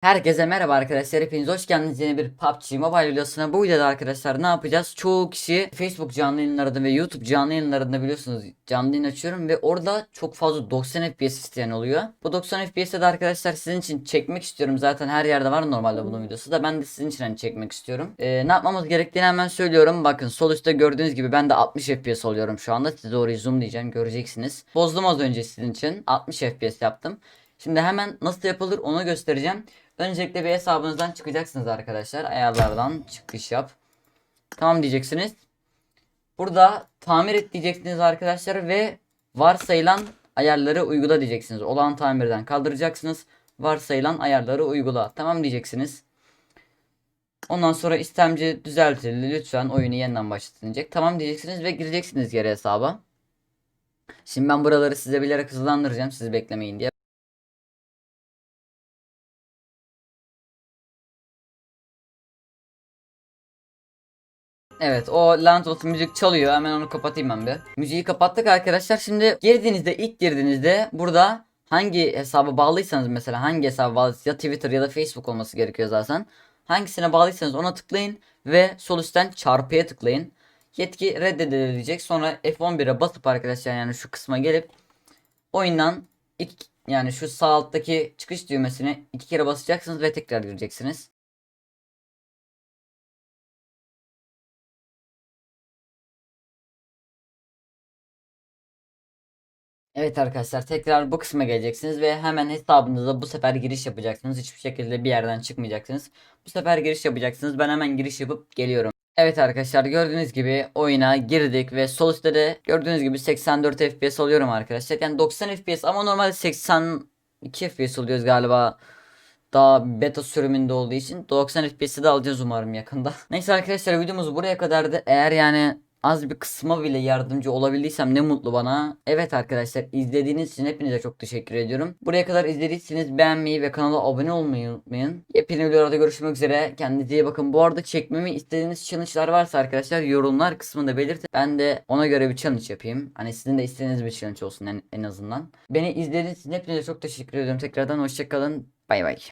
Herkese merhaba arkadaşlar. Hepiniz hoş geldiniz. Yeni bir PUBG Mobile videosuna. Bu videoda arkadaşlar ne yapacağız? Çoğu kişi Facebook canlı yayınlarında ve YouTube canlı yayınlarında biliyorsunuz canlı yayın açıyorum ve orada çok fazla 90 FPS isteyen oluyor. Bu 90 FPS'e de arkadaşlar sizin için çekmek istiyorum. Zaten her yerde var normalde bunun videosu da. Ben de sizin için hani çekmek istiyorum. Ee, ne yapmamız gerektiğini hemen söylüyorum. Bakın sol üstte gördüğünüz gibi ben de 60 FPS oluyorum şu anda. Size doğru zoom diyeceğim. Göreceksiniz. Bozdum az önce sizin için. 60 FPS yaptım Şimdi hemen nasıl yapılır onu göstereceğim. Öncelikle bir hesabınızdan çıkacaksınız arkadaşlar. Ayarlardan çıkış yap. Tamam diyeceksiniz. Burada tamir et diyeceksiniz arkadaşlar ve varsayılan ayarları uygula diyeceksiniz. Olan tamirden kaldıracaksınız. Varsayılan ayarları uygula. Tamam diyeceksiniz. Ondan sonra istemci düzeltildi. Lütfen oyunu yeniden başlatın diyecek. Tamam diyeceksiniz ve gireceksiniz geri hesaba. Şimdi ben buraları size bilerek hızlandıracağım sizi beklemeyin diye. Evet o lanet olsun müzik çalıyor hemen onu kapatayım ben bir. Müziği kapattık arkadaşlar şimdi girdiğinizde ilk girdiğinizde burada hangi hesaba bağlıysanız mesela hangi hesaba bağlıysanız ya Twitter ya da Facebook olması gerekiyor zaten. Hangisine bağlıysanız ona tıklayın ve sol üstten çarpıya tıklayın. Yetki reddedilecek sonra F11'e basıp arkadaşlar yani şu kısma gelip oyundan ilk yani şu sağ alttaki çıkış düğmesine iki kere basacaksınız ve tekrar gireceksiniz. Evet arkadaşlar tekrar bu kısma geleceksiniz ve hemen hesabınıza bu sefer giriş yapacaksınız. Hiçbir şekilde bir yerden çıkmayacaksınız. Bu sefer giriş yapacaksınız. Ben hemen giriş yapıp geliyorum. Evet arkadaşlar gördüğünüz gibi oyuna girdik ve sol üstte de gördüğünüz gibi 84 FPS oluyorum arkadaşlar. Yani 90 FPS ama normalde 82 FPS oluyoruz galiba. Daha beta sürümünde olduğu için 90 FPS'i de alacağız umarım yakında. Neyse arkadaşlar videomuz buraya kadardı. Eğer yani az bir kısma bile yardımcı olabildiysem ne mutlu bana. Evet arkadaşlar izlediğiniz için hepinize çok teşekkür ediyorum. Buraya kadar izlediyseniz beğenmeyi ve kanala abone olmayı unutmayın. Yepyeni videolarda görüşmek üzere. Kendinize iyi bakın. Bu arada çekmemi istediğiniz challenge'lar varsa arkadaşlar yorumlar kısmında belirtin. Ben de ona göre bir challenge yapayım. Hani sizin de istediğiniz bir challenge olsun en, en azından. Beni izlediğiniz için hepinize çok teşekkür ediyorum. Tekrardan hoşçakalın. Bay bay.